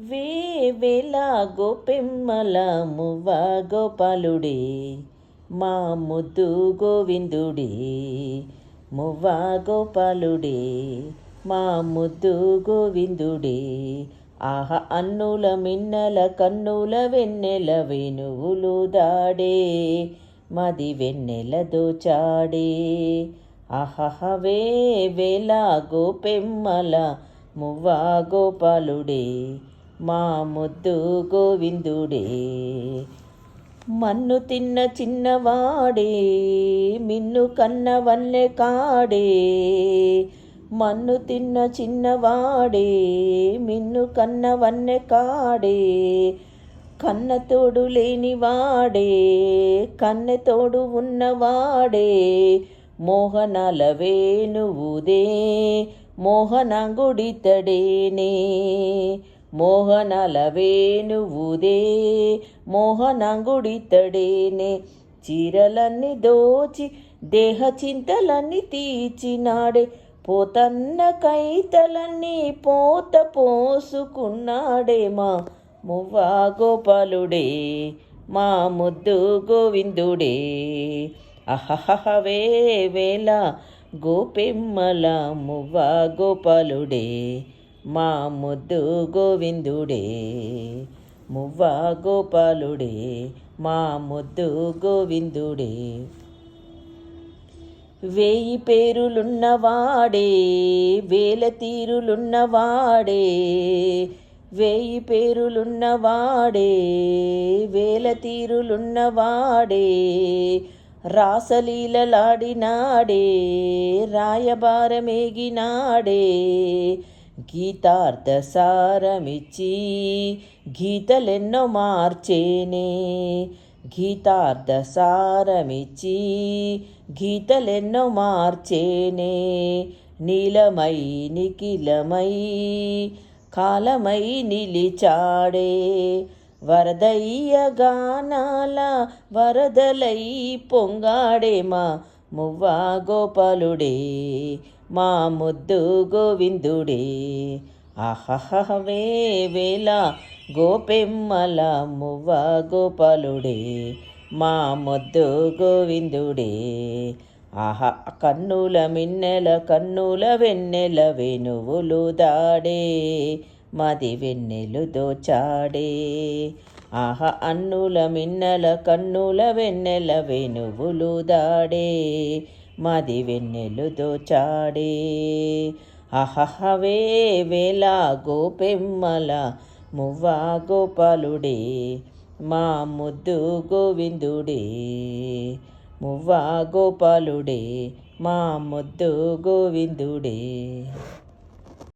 వేవేల గోపెమ్మల మువ్వ గోపాలుడే మా ముద్దు గోవిందుడే మువ్వ గోపాలుడే మా ముద్దు గోవిందుడే. ఆహ అన్నుల మిన్నల కన్నుల వెన్నెల వేణువులు దాడే మది వెన్నెల దోచాడే. అహహవే వేలా గోపెమ్మల మువ్వ గోపాలుడే మా ముద్దు గోవిందుడే. మన్ను తిన్న చిన్నవాడే మిన్ను కన్న వల్లే కాడే. మన్ను తిన్న చిన్నవాడే మిన్ను కన్న వన్నె కాడే. కన్న తోడు లేనివాడే కన్నె తోడు ఉన్నవాడే మోహనాల వేణువుదే మోహనాంగుడితడేనే మోహనాల వేణువుదే మోహనాంగుడితడేనే. చీరలన్నీ దోచి దేహ చింతలన్నీ తీర్చినాడే పోతన్న కైతలన్నీ పోత పోసుకున్నాడే మా మువ్వా గోపాలుడే మా ముద్దు గోవిందుడే. అహహహవే వేళ గోపెమ్మల మువ్వా గోపాలుడే. మా ముద్దు గోవిందుడే మువ్వ గోపాలుడే మా ముద్దు గోవిందుడే. వేయి పేరులున్నవాడే వేల తీరులున్నవాడే వేయి పేరులున్నవాడే వేల తీరులున్నవాడే రాసలీలలాడినాడే రాయబారమేగినాడే గీతార్థసారమిచ్చి గీతలెన్నో మార్చేనే. గీతార్థసారమిచ్చి గీతలెన్నో మార్చేనే. నీలమై నిఖిలమై కాలమై నిలిచాడే. వరదయ్య గానాల వరదలై పొంగాడేమా మువ్వ గోపాలుడే మా ముద్దు గోవిందుడే. ఆహహవే వేళ గోపెమ్మల మువ్వ గోపాలుడే మా ముద్దు గోవిందుడే. ఆహా కన్నుల మిన్నెల కన్నుల వెన్నెల వెనువులు దాడే మది వెన్నెలు దోచాడే. ఆహ అన్నుల మిన్నల కన్నుల వెన్నెల వెనువులు దాడే మది వెన్నెలు దోచాడే. అహహవే వేళ గోపెమ్మల మువ్వ గోపాలుడే మా ముద్దు గోవిందుడే. మువ్వ గోపాలుడే మా ముద్దు గోవిందుడే.